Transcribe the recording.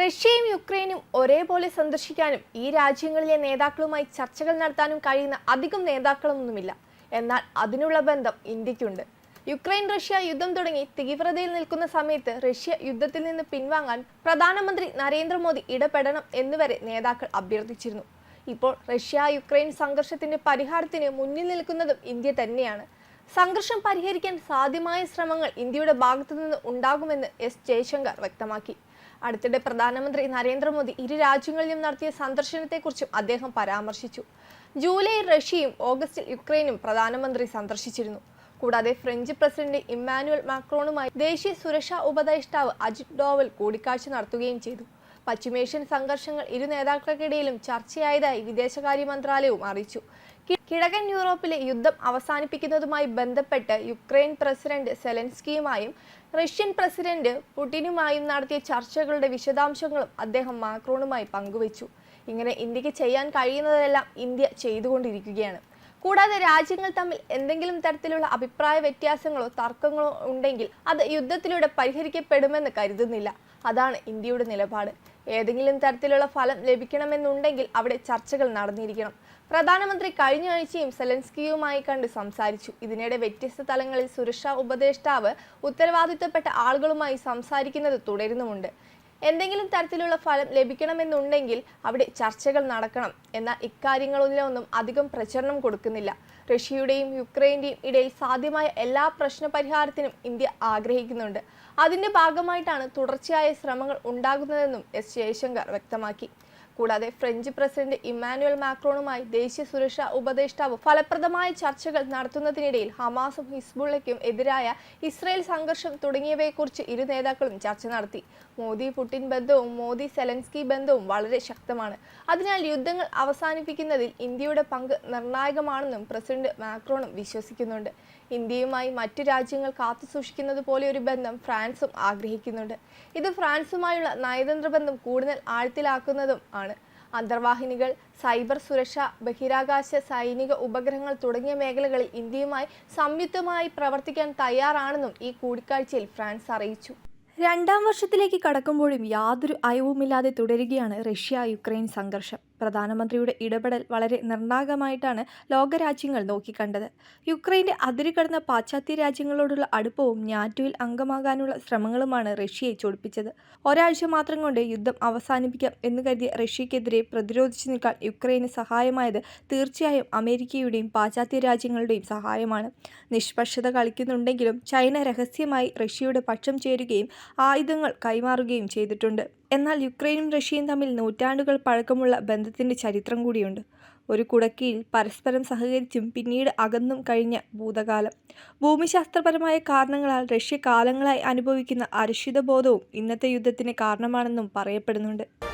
റഷ്യയും യുക്രൈനും ഒരേപോലെ സന്ദർശിക്കാനും ഈ രാജ്യങ്ങളിലെ നേതാക്കളുമായി ചർച്ചകൾ നടത്താനും കഴിയുന്ന അധികം നേതാക്കളൊന്നുമില്ല. എന്നാൽ അതിനുള്ള ബന്ധം ഇന്ത്യക്കുണ്ട് യുക്രൈൻ റഷ്യ യുദ്ധം തുടങ്ങി തീവ്രതയിൽ നിൽക്കുന്ന സമയത്ത് റഷ്യ യുദ്ധത്തിൽ നിന്ന് പിൻവാങ്ങാൻ പ്രധാനമന്ത്രി നരേന്ദ്രമോദി ഇടപെടണം എന്നുവരെ നേതാക്കൾ അഭ്യർത്ഥിച്ചിരുന്നു. ഇപ്പോൾ റഷ്യ യുക്രൈൻ സംഘർഷത്തിന്റെ പരിഹാരത്തിന് മുന്നിൽ നിൽക്കുന്നതും ഇന്ത്യ തന്നെയാണ്. സംഘർഷം പരിഹരിക്കാൻ സാധ്യമായ ശ്രമങ്ങൾ ഇന്ത്യയുടെ ഭാഗത്തു നിന്ന് ഉണ്ടാകുമെന്ന് എസ് ജയശങ്കർ വ്യക്തമാക്കി. അടുത്തിടെ പ്രധാനമന്ത്രി നരേന്ദ്രമോദി ഇരു രാജ്യങ്ങളിലും നടത്തിയ സന്ദർശനത്തെക്കുറിച്ചും അദ്ദേഹം പരാമർശിച്ചു. ജൂലൈ റഷ്യയും ഓഗസ്റ്റിൽ യുക്രൈനും പ്രധാനമന്ത്രി സന്ദർശിച്ചിരുന്നു. കൂടാതെ ഫ്രഞ്ച് പ്രസിഡന്റ് ഇമ്മാനുവൽ മാക്രോണുമായി ദേശീയ സുരക്ഷാ ഉപദേഷ്ടാവ് അജിത് ഡോവൽ കൂടിക്കാഴ്ച നടത്തുകയും ചെയ്തു. പശ്ചിമേഷ്യൻ സംഘർഷങ്ങൾ ഇരു നേതാക്കൾക്കിടയിലും ചർച്ചയായതായി വിദേശകാര്യ മന്ത്രാലയവും അറിയിച്ചു. കിഴക്കൻ യൂറോപ്പിലെ യുദ്ധം അവസാനിപ്പിക്കുന്നതുമായി ബന്ധപ്പെട്ട് യുക്രൈൻ പ്രസിഡന്റ് സെലൻസ്കിയുമായും റഷ്യൻ പ്രസിഡന്റ് പുടിനുമായും നടത്തിയ ചർച്ചകളുടെ വിശദാംശങ്ങളും അദ്ദേഹം മാക്രോണുമായി പങ്കുവച്ചു. ഇങ്ങനെ ഇന്ത്യയ്ക്ക് ചെയ്യാൻ കഴിയുന്നതെല്ലാം ഇന്ത്യ ചെയ്തുകൊണ്ടിരിക്കുകയാണ്. കൂടാതെ രാജ്യങ്ങൾ തമ്മിൽ എന്തെങ്കിലും തരത്തിലുള്ള അഭിപ്രായ വ്യത്യാസങ്ങളോ തർക്കങ്ങളോ ഉണ്ടെങ്കിൽ അത് യുദ്ധത്തിലൂടെ പരിഹരിക്കപ്പെടുമെന്ന് കരുതുന്നില്ല. അതാണ് ഇന്ത്യയുടെ നിലപാട്. ഏതെങ്കിലും തരത്തിലുള്ള ഫലം ലഭിക്കണമെന്നുണ്ടെങ്കിൽ അവിടെ ചർച്ചകൾ നടന്നിരിക്കണം. പ്രധാനമന്ത്രി കഴിഞ്ഞ ആഴ്ചയും സെലൻസ്കിയുമായി കണ്ട് സംസാരിച്ചു. ഇതിനിടെ വ്യത്യസ്ത തലങ്ങളിൽ സുരക്ഷാ ഉപദേഷ്ടാവ് ഉത്തരവാദിത്തപ്പെട്ട ആളുകളുമായി സംസാരിക്കുന്നത് തുടരുന്നുമുണ്ട്. എന്തെങ്കിലും തരത്തിലുള്ള ഫലം ലഭിക്കണമെന്നുണ്ടെങ്കിൽ അവിടെ ചർച്ചകൾ നടക്കണം. എന്നാൽ ഇക്കാര്യങ്ങളിലൊന്നും അധികം പ്രചരണം കൊടുക്കുന്നില്ല. റഷ്യയുടെയും യുക്രൈന്റെയും ഇടയിൽ സാധ്യമായ എല്ലാ പ്രശ്ന പരിഹാരത്തിനും ഇന്ത്യ ആഗ്രഹിക്കുന്നുണ്ട്. അതിന്റെ ഭാഗമായിട്ടാണ് തുടർച്ചയായ ശ്രമങ്ങൾ ഉണ്ടാകുന്നതെന്നും എസ് ജയശങ്കർ വ്യക്തമാക്കി. കൂടാതെ ഫ്രഞ്ച് പ്രസിഡന്റ് ഇമ്മാനുവൽ മാക്രോണുമായി ദേശീയ സുരക്ഷാ ഉപദേഷ്ടാവ് ഫലപ്രദമായ ചർച്ചകൾ നടത്തുന്നതിനിടയിൽ ഹമാസും ഹിസ്ബുള്ളയ്ക്കും എതിരായ ഇസ്രയേൽ സംഘർഷം തുടങ്ങിയവയെക്കുറിച്ച് ഇരു നേതാക്കളും ചർച്ച നടത്തി. മോദി പുടിൻ ബന്ധവും മോദി സെലൻസ്കി ബന്ധവും വളരെ ശക്തമാണ്. അതിനാൽ യുദ്ധങ്ങൾ അവസാനിപ്പിക്കുന്നതിൽ ഇന്ത്യയുടെ പങ്ക് നിർണായകമാണെന്നും പ്രസിഡന്റ് മാക്രോണും വിശ്വസിക്കുന്നുണ്ട്. ഇന്ത്യയുമായി മറ്റു രാജ്യങ്ങൾ കാത്തുസൂക്ഷിക്കുന്നത് പോലെ ഒരു ബന്ധം ഫ്രാൻസും ആഗ്രഹിക്കുന്നുണ്ട്. ഇത് ഫ്രാൻസുമായുള്ള നയതന്ത്ര ബന്ധം കൂടുതൽ ആഴത്തിലാക്കുന്നതും ആണ്. അന്തർവാഹിനികൾ സൈബർ സുരക്ഷ ബഹിരാകാശ സൈനിക ഉപഗ്രഹങ്ങൾ തുടങ്ങിയ മേഖലകളിൽ ഇന്ത്യയുമായി സംയുക്തമായി പ്രവർത്തിക്കാൻ തയ്യാറാണെന്നും ഈ കൂടിക്കാഴ്ചയിൽ ഫ്രാൻസ് അറിയിച്ചു. രണ്ടാം വർഷത്തിലേക്ക് കടക്കുമ്പോഴും യാതൊരു അയവുമില്ലാതെ തുടരുകയാണ് റഷ്യ യുക്രൈൻ സംഘർഷം. പ്രധാനമന്ത്രിയുടെ ഇടപെടൽ വളരെ നിർണായകമായിട്ടാണ് ലോകരാജ്യങ്ങൾ നോക്കിക്കണ്ടത്. യുക്രൈന്റെ അതിര് കടന്ന പാശ്ചാത്യ രാജ്യങ്ങളോടുള്ള അടുപ്പവും ഞാറ്റുവിൽ അംഗമാകാനുള്ള ശ്രമങ്ങളുമാണ് റഷ്യയെ ചൊടിപ്പിച്ചത്. ഒരാഴ്ച മാത്രം കൊണ്ട് യുദ്ധം അവസാനിപ്പിക്കാം എന്ന് കരുതിയ റഷ്യക്കെതിരെ പ്രതിരോധിച്ചു നിൽക്കാൻ യുക്രൈന് സഹായമായത് തീർച്ചയായും അമേരിക്കയുടെയും പാശ്ചാത്യ രാജ്യങ്ങളുടെയും സഹായമാണ്. നിഷ്പക്ഷത കളിക്കുന്നുണ്ടെങ്കിലും ചൈന രഹസ്യമായി റഷ്യയുടെ പക്ഷം ചേരുകയും ആയുധങ്ങൾ കൈമാറുകയും ചെയ്തിട്ടുണ്ട്. എന്നാൽ യുക്രൈനും റഷ്യയും തമ്മിൽ നൂറ്റാണ്ടുകൾ പഴക്കമുള്ള ബന്ധത്തിന്റെ ചരിത്രം കൂടിയുണ്ട്. ഒരു കുടക്കീഴിൽ പരസ്പരം സഹകരിച്ചും പിന്നീട് അകന്നും കഴിഞ്ഞ ഭൂതകാലം. ഭൂമിശാസ്ത്രപരമായ കാരണങ്ങളാൽ റഷ്യ കാലങ്ങളായി അനുഭവിക്കുന്ന അരക്ഷിതബോധവും ഇന്നത്തെ യുദ്ധത്തിന് കാരണമാണെന്നും പറയപ്പെടുന്നുണ്ട്.